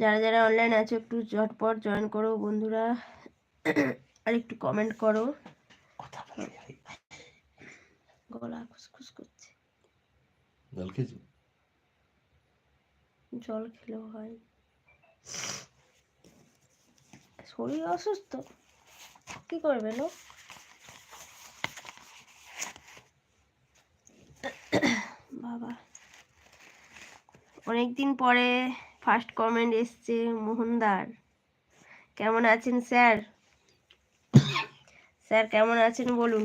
যারা যারা অনলাইন আছো একটু ঝটপট জয়েন করো বন্ধুরা। আর একটু কমেন্ট করো। কথা গলা খুসখুস করছে। জল খেয়েছো? জল খেলেও হয়। শরীর অসুস্থ? কি করবে লোক? বাবা। অনেকদিন পরে ফার্স্ট কমেন্ট এসছে মোহনদার। কেমন আছেন স্যার? স্যার কেমন আছেন বলুন?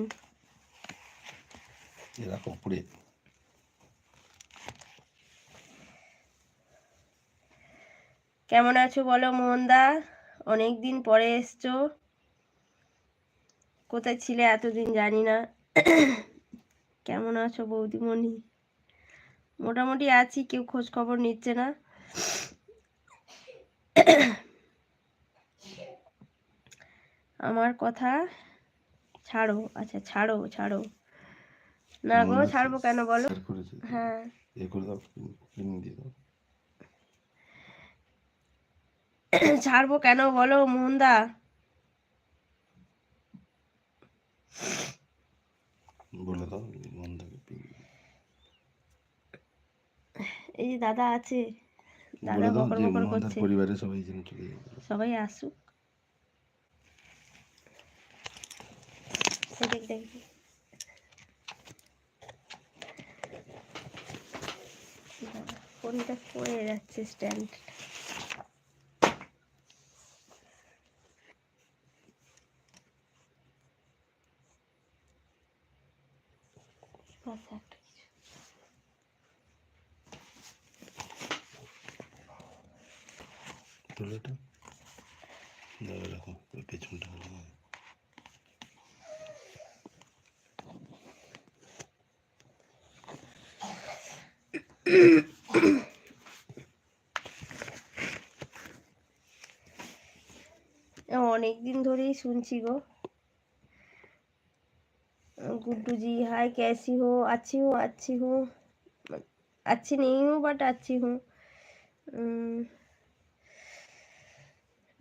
কেমন আছো বলো মোহনদা? অনেক দিন পরে এসছো। কোথায় ছিলে এতদিন জানি না। কেমন আছো বৌদিমণি? মোটামুটি আছি কেউ খোঁজ খবর নিচ্ছে না। আমার কথা ছাড়ো আচ্ছা ছাড়ো ছাড়ো। না গো ছাড়বো কেন বলো? হ্যাঁ। ছাড়বো কেন বলো মোহনদা? বলে দাও। এই যে দাদা আছে। দাদা বকর বকর করছে। পরিবারের সবাই যেন চলে যাবে সবাই আসুক। দেখ দেখ। ফোনটা পড়ে যাচ্ছে স্ট্যান্ড আচ্ছা একটা কিছু তোলো এটা দাও এরকম ওই পেছনটা হলো অনেক দিন ধরেই শুনছি गो गुड्डू जी हाय कैसी हो अच्छी हूँ अच्छी हूँ अच्छी नहीं हूँ बट अच्छी हूँ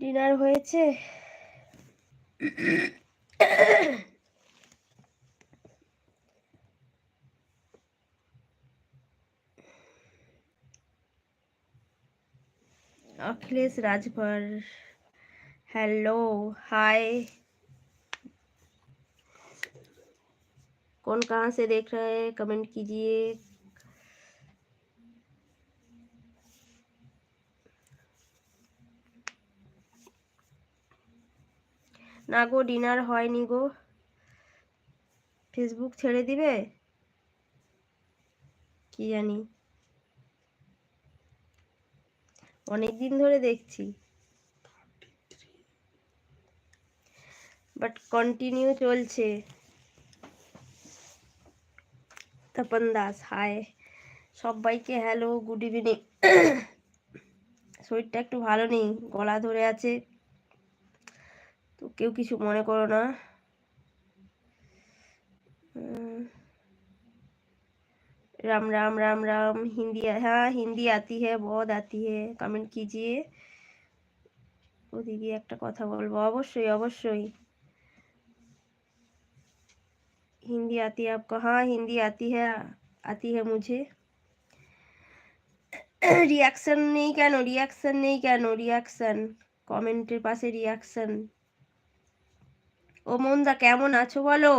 ডিনার হয়েছে अखिलेश राजभर हेलो हाय कौन कहाँ से देख रहे हैं कमेंट कीजिए না গো ডিনার হয়নি গো। ফেসবুক ছেড়ে দিবে? কি জানি। অনেক দিন ধরে দেখছি। বাট কন্টিনিউ চলছে। তপন দাস হাই সবাইকে হ্যালো গুড ইভিনিং শরীরটা একটু ভালো নেই, গলা ধরে আছে। কেউ কিছু মনে করো না উম, राम राम राम राम हिंदी हाँ हिंदी आती है बहुत आती है कमेंट कीजिए ও দিদি একটা কথা বলবো অবশ্যই অবশ্যই हिंदी आती है आपको हाँ हिंदी आती है आती है मुझे রিয়াকশন নেই কেন রিয়াকশন নেই কেন রিয়াকশন কমেন্টের পাশে রিয়াকশন ও মন্দা কেমন আছো বলো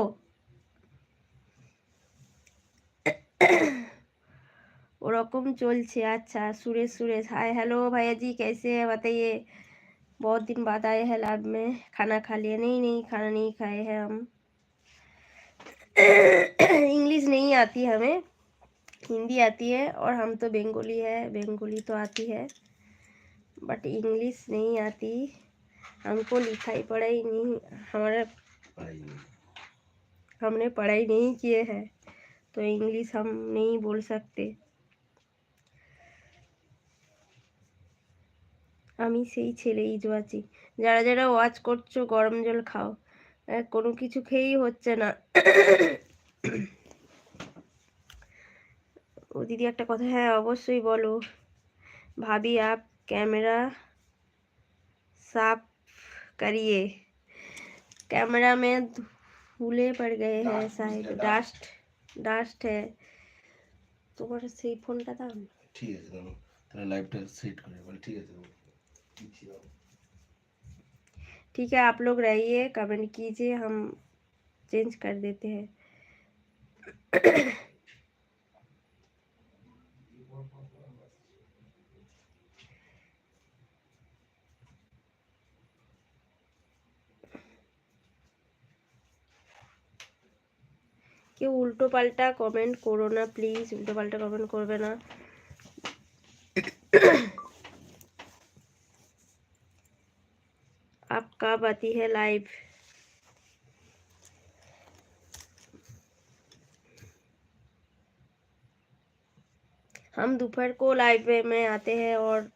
ওরকম চলছে अच्छा सुरेश सुरेश हाय हेलो भैया जी कैसे हैं बताइए बहुत दिन बाद आए हैं लैब में खाना खा लिए नहीं नहीं खाना नहीं खाए हैं हम इंग्लिश नहीं आती हमें हिंदी आती है और हम तो बंगाली है बंगाली तो आती है बट इंग्लिश नहीं आती हमको लिखाई पढ़ाई नहीं हमारा পাইনি हमने पढ़ाई नहीं किए हैं तो इंग्लिश हम नहीं बोल सकते আমি সেই ছেলে ইজো আছি যারা যারা ওয়াচ করছো গরম জল খাও আহ, কোনো কিছু খেয়েই হচ্ছে না ও দিদি একটা কথা হ্যাঁ অবশ্যই বলো ভাবি আপ कैमरा साफ करिए कैमरा में धूले पड़ गए हैं Dust, शायद Mr. डास्ट डास्ट है তোমার সেই ফোনটা দাও না। ঠিক আছে দাঁড়াও তাহলে লাইভটা সেট করে বল ঠিক আছে দাও। দিচ্ছি দাও। ठीक है आप लोग रहिए कमेंट कीजिए हम चेंज कर देते हैं কেউ উল্টো পাল্টা কমেন্ট করো না প্লিজ উল্টো পাল্টা কমেন্ট করবে না आप कब आती है लाइव हम दोपहर को लाइव में आते हैं और